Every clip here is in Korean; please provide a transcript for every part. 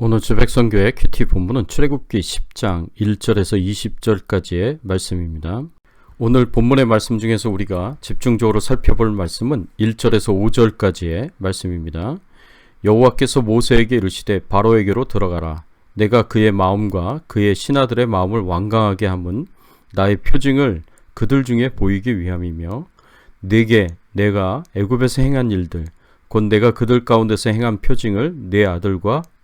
오늘 주백성교회 큐티 본문은 출애굽기 10장 1절에서 20절까지의 말씀입니다. 오늘 본문의 말씀 중에서 우리가 집중적으로 살펴볼 말씀은 1절에서 5절까지의 말씀입니다. 여호와께서 모세에게 이르시되 바로에게로 들어가라. 내가 그의 마음과 그의 신하들의 마음을 완강하게 함은 나의 표징을 그들 중에 보이기 위함이며 내게 내가 애굽에서 행한 일들 곧 내가 그들 가운데서 행한 표징을 내 아들과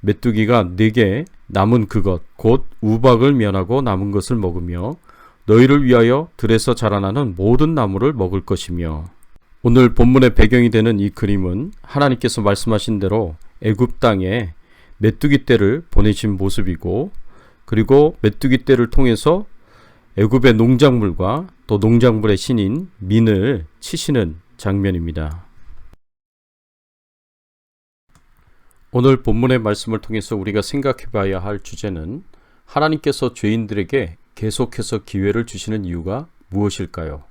메뚜기가 네게 남은 그것 곧 우박을 면하고 남은 것을 먹으며 너희를 위하여 들에서 자라나는 모든 나무를 먹을 것이며 오늘 본문의 배경이 되는 이 그림은 하나님께서 말씀하신 대로 애굽 땅에 메뚜기 떼를 보내신 모습이고 그리고 메뚜기 떼를 통해서 애굽의 농작물과 또 농작물의 신인 민을 치시는 장면입니다. 오늘 본문의 말씀을 통해서 우리가 생각해 봐야 할 주제는 하나님께서 죄인들에게 계속해서 기회를 주시는 이유가 무엇일까요?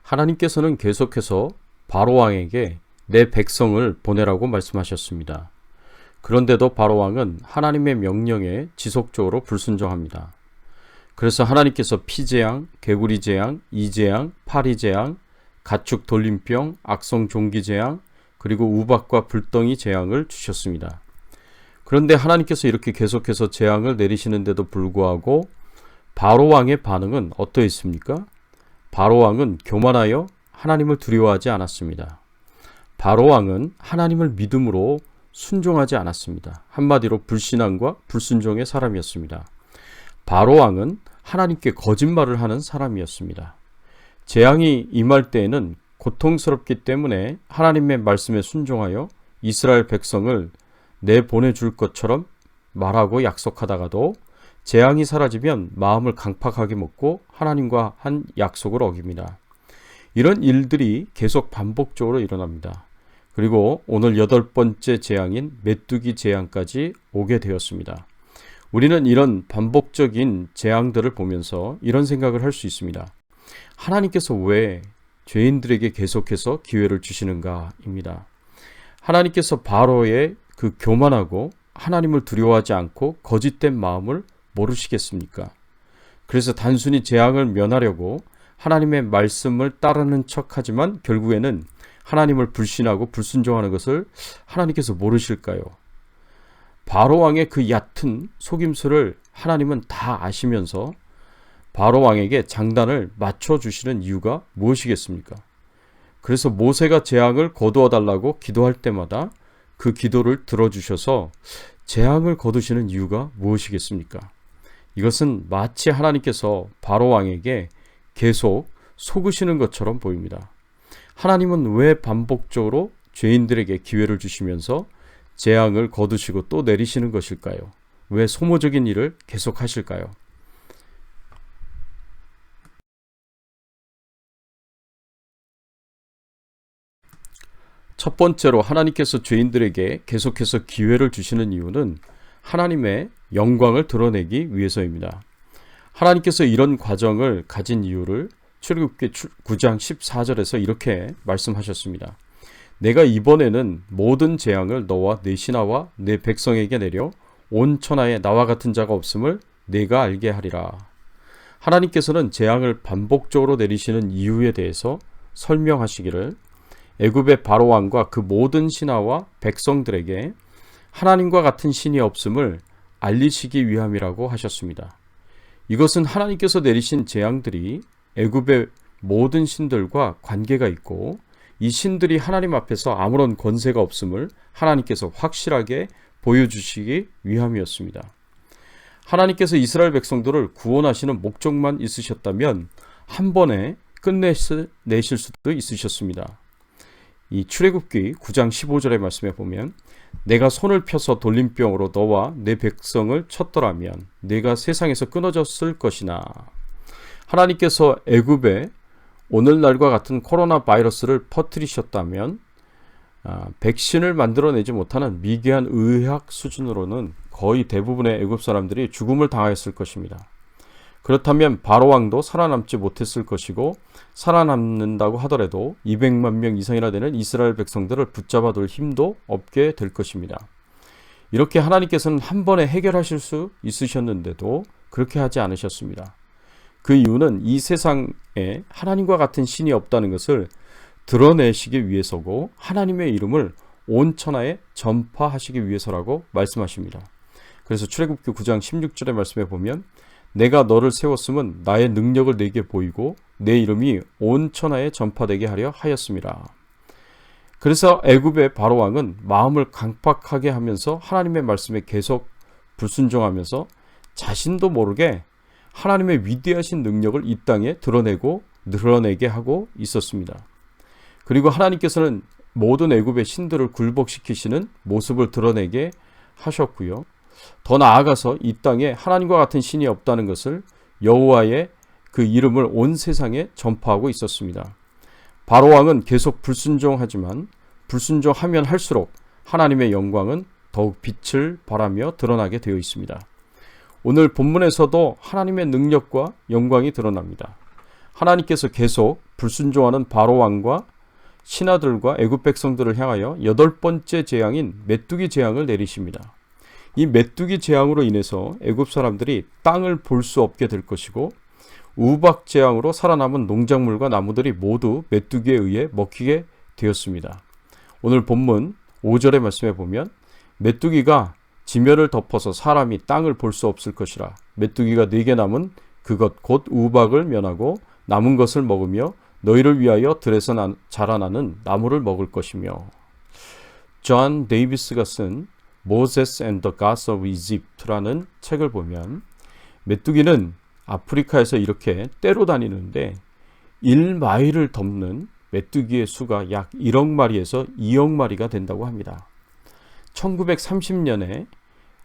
하나님께서는 계속해서 바로왕에게 내 백성을 보내라고 말씀하셨습니다. 그런데도 바로왕은 하나님의 명령에 지속적으로 불순종합니다. 그래서 하나님께서 피재앙, 개구리 재앙, 이재앙, 파리 재앙, 가축 돌림병, 악성 종기 재앙, 그리고 우박과 불덩이 재앙을 주셨습니다. 그런데 하나님께서 이렇게 계속해서 재앙을 내리시는데도 불구하고 바로 왕의 반응은 어떠했습니까? 바로 왕은 교만하여 하나님을 두려워하지 않았습니다. 바로 왕은 하나님을 믿음으로 순종하지 않았습니다. 한마디로 불신앙과 불순종의 사람이었습니다. 바로 왕은 하나님께 거짓말을 하는 사람이었습니다. 재앙이 임할 때에는 고통스럽기 때문에 하나님의 말씀에 순종하여 이스라엘 백성을 내보내 줄 것처럼 말하고 약속하다가도 재앙이 사라지면 마음을 강팍하게 먹고 하나님과 한 약속을 어깁니다. 이런 일들이 계속 반복적으로 일어납니다. 그리고 오늘 여덟 번째 재앙인 메뚜기 재앙까지 오게 되었습니다. 우리는 이런 반복적인 재앙들을 보면서 이런 생각을 할 수 있습니다. 하나님께서 왜 죄인들에게 계속해서 기회를 주시는가입니다. 하나님께서 바로의 그 교만하고 하나님을 두려워하지 않고 거짓된 마음을 모르시겠습니까? 그래서 단순히 재앙을 면하려고 하나님의 말씀을 따르는 척 하지만 결국에는 하나님을 불신하고 불순종하는 것을 하나님께서 모르실까요? 바로 왕의 그 얕은 속임수를 하나님은 다 아시면서 바로 왕에게 장단을 맞춰 주시는 이유가 무엇이겠습니까? 그래서 모세가 재앙을 거두어 달라고 기도할 때마다 그 기도를 들어 주셔서 재앙을 거두시는 이유가 무엇이겠습니까? 이것은 마치 하나님께서 바로 왕에게 계속 속으시는 것처럼 보입니다. 하나님은 왜 반복적으로 죄인들에게 기회를 주시면서 재앙을 거두시고 또 내리시는 것일까요? 왜 소모적인 일을 계속 하실까요? 첫 번째로 하나님께서 죄인들에게 계속해서 기회를 주시는 이유는 하나님의 영광을 드러내기 위해서입니다. 하나님께서 이런 과정을 가진 이유를 출애굽기 9장 14절에서 이렇게 말씀하셨습니다. 내가 이번에는 모든 재앙을 너와 내 신하와 내 백성에게 내려 온 천하에 나와 같은 자가 없음을 내가 알게 하리라. 하나님께서는 재앙을 반복적으로 내리시는 이유에 대해서 설명하시기를 애굽의 바로 왕과 그 모든 신하와 백성들에게 하나님과 같은 신이 없음을 알리시기 위함이라고 하셨습니다. 이것은 하나님께서 내리신 재앙들이 애굽의 모든 신들과 관계가 있고 이 신들이 하나님 앞에서 아무런 권세가 없음을 하나님께서 확실하게 보여주시기 위함이었습니다. 하나님께서 이스라엘 백성들을 구원하시는 목적만 있으셨다면 한 번에 끝내실 수도 있으셨습니다. 이 출애굽기 9장 15절의 말씀에 보면 내가 손을 펴서 돌림병으로 너와 내 백성을 쳤더라면 내가 세상에서 끊어졌을 것이나 하나님께서 애굽에 오늘날과 같은 코로나 바이러스를 퍼뜨리셨다면 아, 백신을 만들어내지 못하는 미개한 의학 수준으로는 거의 대부분의 애굽 사람들이 죽음을 당하였을 것입니다. 그렇다면 바로 왕도 살아남지 못했을 것이고 살아남는다고 하더라도 200만 명 이상이나 되는 이스라엘 백성들을 붙잡아 둘 힘도 없게 될 것입니다. 이렇게 하나님께서는 한 번에 해결하실 수 있으셨는데도 그렇게 하지 않으셨습니다. 그 이유는 이 세상에 하나님과 같은 신이 없다는 것을 드러내시기 위해서고 하나님의 이름을 온 천하에 전파하시기 위해서라고 말씀하십니다. 그래서 출애굽기 9장 16절의 말씀에 보면 내가 너를 세웠음은 나의 능력을 내게 보이고 내 이름이 온 천하에 전파되게 하려 하였습니다. 그래서 애굽의 바로 왕은 마음을 강팍하게 하면서 하나님의 말씀에 계속 불순종하면서 자신도 모르게 하나님의 위대하신 능력을 이 땅에 드러내고 드러내게 하고 있었습니다. 그리고 하나님께서는 모든 애굽의 신들을 굴복시키시는 모습을 드러내게 하셨고요. 더 나아가서 이 땅에 하나님과 같은 신이 없다는 것을 여호와의 그 이름을 온 세상에 전파하고 있었습니다. 바로 왕은 계속 불순종하지만 불순종하면 할수록 하나님의 영광은 더욱 빛을 발하며 드러나게 되어 있습니다. 오늘 본문에서도 하나님의 능력과 영광이 드러납니다. 하나님께서 계속 불순종하는 바로 왕과 신하들과 애굽 백성들을 향하여 여덟 번째 재앙인 메뚜기 재앙을 내리십니다. 이 메뚜기 재앙으로 인해서 애굽 사람들이 땅을 볼 수 없게 될 것이고 우박 재앙으로 살아남은 농작물과 나무들이 모두 메뚜기에 의해 먹히게 되었습니다. 오늘 본문 5절의 말씀에 보면 메뚜기가 지면을 덮어서 사람이 땅을 볼 수 없을 것이라 메뚜기가 네개 남은 그것 곧 우박을 면하고 남은 것을 먹으며 너희를 위하여 들에서 자라나는 나무를 먹을 것이며 존 데이비스가 쓴 Moses and the Gods of Egypt라는 책을 보면 메뚜기는 아프리카에서 이렇게 떼로 다니는데 1마일을 덮는 메뚜기의 수가 약 1억 마리에서 2억 마리가 된다고 합니다. 1930년에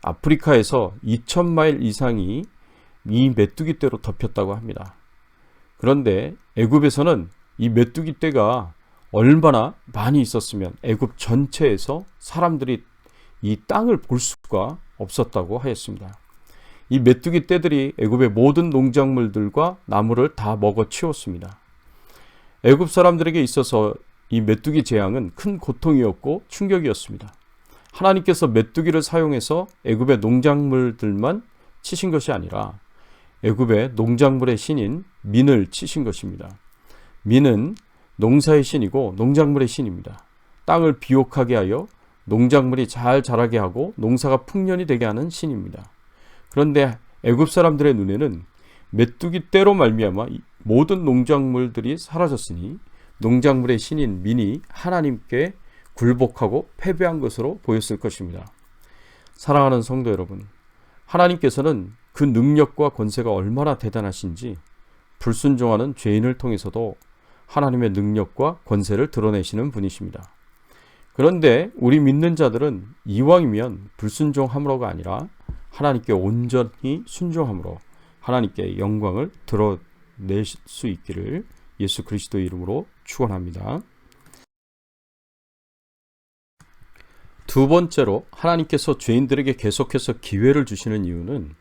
아프리카에서 2천마일 이상이 이 메뚜기 떼로 덮였다고 합니다. 그런데 애굽에서는 이 메뚜기 떼가 얼마나 많이 있었으면 애굽 전체에서 사람들이 이 땅을 볼 수가 없었다고 하였습니다. 이 메뚜기 떼들이 애굽의 모든 농작물들과 나무를 다 먹어 치웠습니다. 애굽 사람들에게 있어서 이 메뚜기 재앙은 큰 고통이었고 충격이었습니다. 하나님께서 메뚜기를 사용해서 애굽의 농작물들만 치신 것이 아니라 애굽의 농작물의 신인 민을 치신 것입니다. 민은 농사의 신이고 농작물의 신입니다. 땅을 비옥하게 하여 농작물이 잘 자라게 하고 농사가 풍년이 되게 하는 신입니다. 그런데 애굽 사람들의 눈에는 메뚜기 떼로 말미암아 모든 농작물들이 사라졌으니 농작물의 신인 민이 하나님께 굴복하고 패배한 것으로 보였을 것입니다. 사랑하는 성도 여러분, 하나님께서는 그 능력과 권세가 얼마나 대단하신지 불순종하는 죄인을 통해서도 하나님의 능력과 권세를 드러내시는 분이십니다. 그런데 우리 믿는 자들은 이왕이면 불순종함으로가 아니라 하나님께 온전히 순종함으로 하나님께 영광을 드러낼 수 있기를 예수 그리스도 이름으로 축원합니다. 두 번째로 하나님께서 죄인들에게 계속해서 기회를 주시는 이유는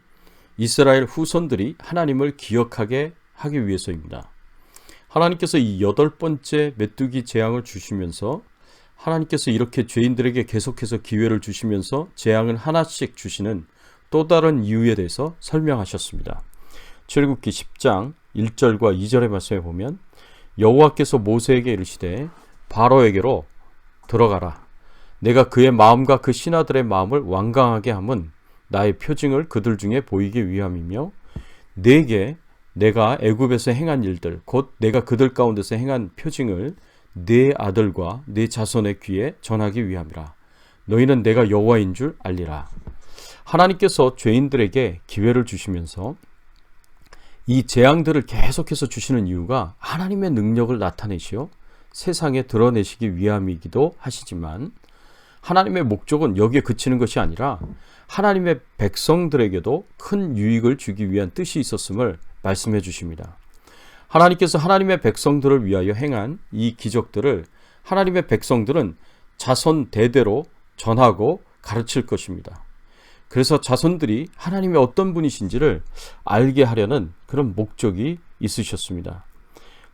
이스라엘 후손들이 하나님을 기억하게 하기 위해서입니다. 하나님께서 이 여덟 번째 메뚜기 재앙을 주시면서 하나님께서 이렇게 죄인들에게 계속해서 기회를 주시면서 재앙을 하나씩 주시는 또 다른 이유에 대해서 설명하셨습니다. 출애굽기 10장 1절과 2절의 말씀에 보면 여호와께서 모세에게 이르시되 바로에게로 들어가라 내가 그의 마음과 그 신하들의 마음을 완강하게 함은 나의 표징을 그들 중에 보이기 위함이며 내게 내가 애굽에서 행한 일들 곧 내가 그들 가운데서 행한 표징을 네 아들과 네 자손의 귀에 전하기 위함이라 너희는 내가 여호와인 줄 알리라 하나님께서 죄인들에게 기회를 주시면서 이 재앙들을 계속해서 주시는 이유가 하나님의 능력을 나타내시어 세상에 드러내시기 위함이기도 하시지만 하나님의 목적은 여기에 그치는 것이 아니라 하나님의 백성들에게도 큰 유익을 주기 위한 뜻이 있었음을 말씀해 주십니다. 하나님께서 하나님의 백성들을 위하여 행한 이 기적들을 하나님의 백성들은 자손 대대로 전하고 가르칠 것입니다. 그래서 자손들이 하나님의 어떤 분이신지를 알게 하려는 그런 목적이 있으셨습니다.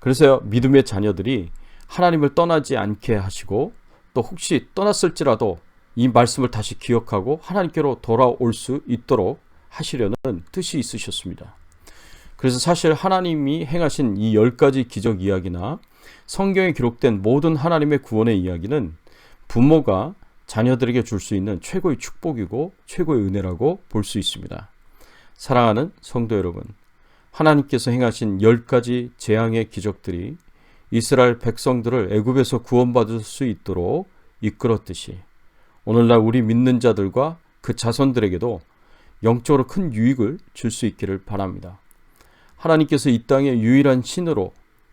그래서 믿음의 자녀들이 하나님을 떠나지 않게 하시고 또 혹시 떠났을지라도 이 말씀을 다시 기억하고 하나님께로 돌아올 수 있도록 하시려는 뜻이 있으셨습니다. 그래서 사실 하나님이 행하신 이 열 가지 기적 이야기나 성경에 기록된 모든 하나님의 구원의 이야기는 부모가 자녀들에게 줄 수 있는 최고의 축복이고 최고의 은혜라고 볼 수 있습니다. 사랑하는 성도 여러분, 하나님께서 행하신 열 가지 재앙의 기적들이 이스라엘 백성들을 애굽에서 구원받을 수 있도록 이끌었듯이 오늘날 우리 믿는 자들과 그 자손들에게도 영적으로 큰 유익을 줄 수 있기를 바랍니다. 하나님께서 이 땅의 유일한 신으로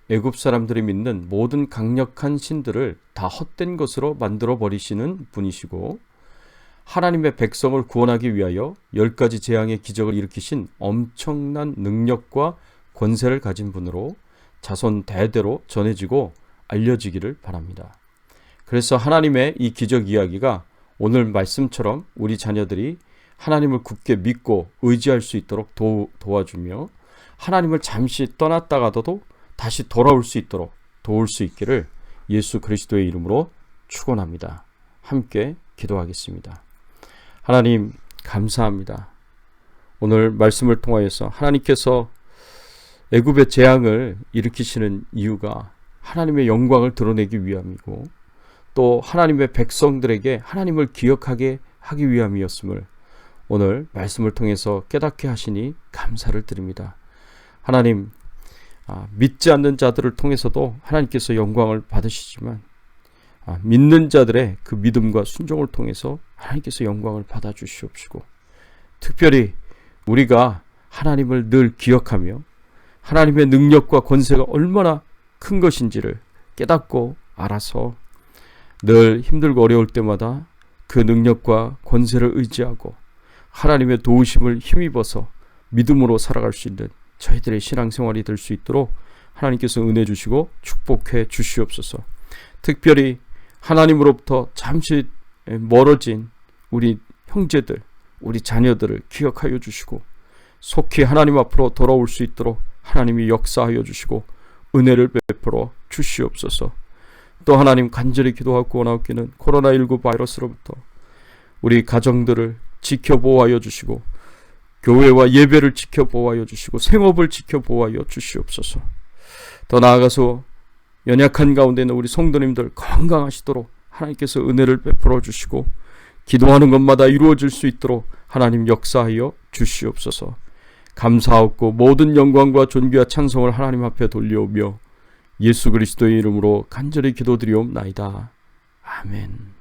애굽 사람들이 믿는 모든 강력한 신들을 다 헛된 것으로 만들어 버리시는 분이시고 하나님의 백성을 구원하기 위하여 열 가지 재앙의 기적을 일으키신 엄청난 능력과 권세를 가진 분으로 자손 대대로 전해지고 알려지기를 바랍니다. 그래서 하나님의 이 기적 이야기가 오늘 말씀처럼 우리 자녀들이 하나님을 굳게 믿고 의지할 수 있도록 도, 도와주며 하나님을 잠시 떠났다가도 다시 돌아올 수 있도록 도울 수 있기를 예수 그리스도의 이름으로 축원합니다. 함께 기도하겠습니다. 하나님 감사합니다. 오늘 말씀을 통하여서 하나님께서 애굽의 재앙을 일으키시는 이유가 하나님의 영광을 드러내기 위함이고 또 하나님의 백성들에게 하나님을 기억하게 하기 위함이었음을 오늘 말씀을 통해서 깨닫게 하시니 감사를 드립니다. 하나님 아, 믿지 않는 자들을 통해서도 하나님께서 영광을 받으시지만 아, 믿는 자들의 그 믿음과 순종을 통해서 하나님께서 영광을 받아 주시옵시고 특별히 우리가 하나님을 늘 기억하며 하나님의 능력과 권세가 얼마나 큰 것인지를 깨닫고 알아서 늘 힘들고 어려울 때마다 그 능력과 권세를 의지하고 하나님의 도우심을 힘입어서 믿음으로 살아갈 수 있는 저희들의 신앙생활이 될 수 있도록 하나님께서 은혜 주시고 축복해 주시옵소서. 특별히 하나님으로부터 잠시 멀어진 우리 형제들, 우리 자녀들을 기억하여 주시고 속히 하나님 앞으로 돌아올 수 있도록 하나님이 역사하여 주시고 은혜를 베풀어 주시옵소서. 또 하나님 간절히 기도하고 원하옵기는 코로나19 바이러스로부터 우리 가정들을 지켜보호하여 주시고 교회와 예배를 지켜보호하여 주시고 생업을 지켜보호하여 주시옵소서. 더 나아가서 연약한 가운데 있는 우리 성도님들 건강하시도록 하나님께서 은혜를 베풀어 주시고 기도하는 것마다 이루어질 수 있도록 하나님 역사하여 주시옵소서. 감사하고 모든 영광과 존귀와 찬송을 하나님 앞에 돌려오며 예수 그리스도의 이름으로 간절히 기도드리옵나이다. 아멘.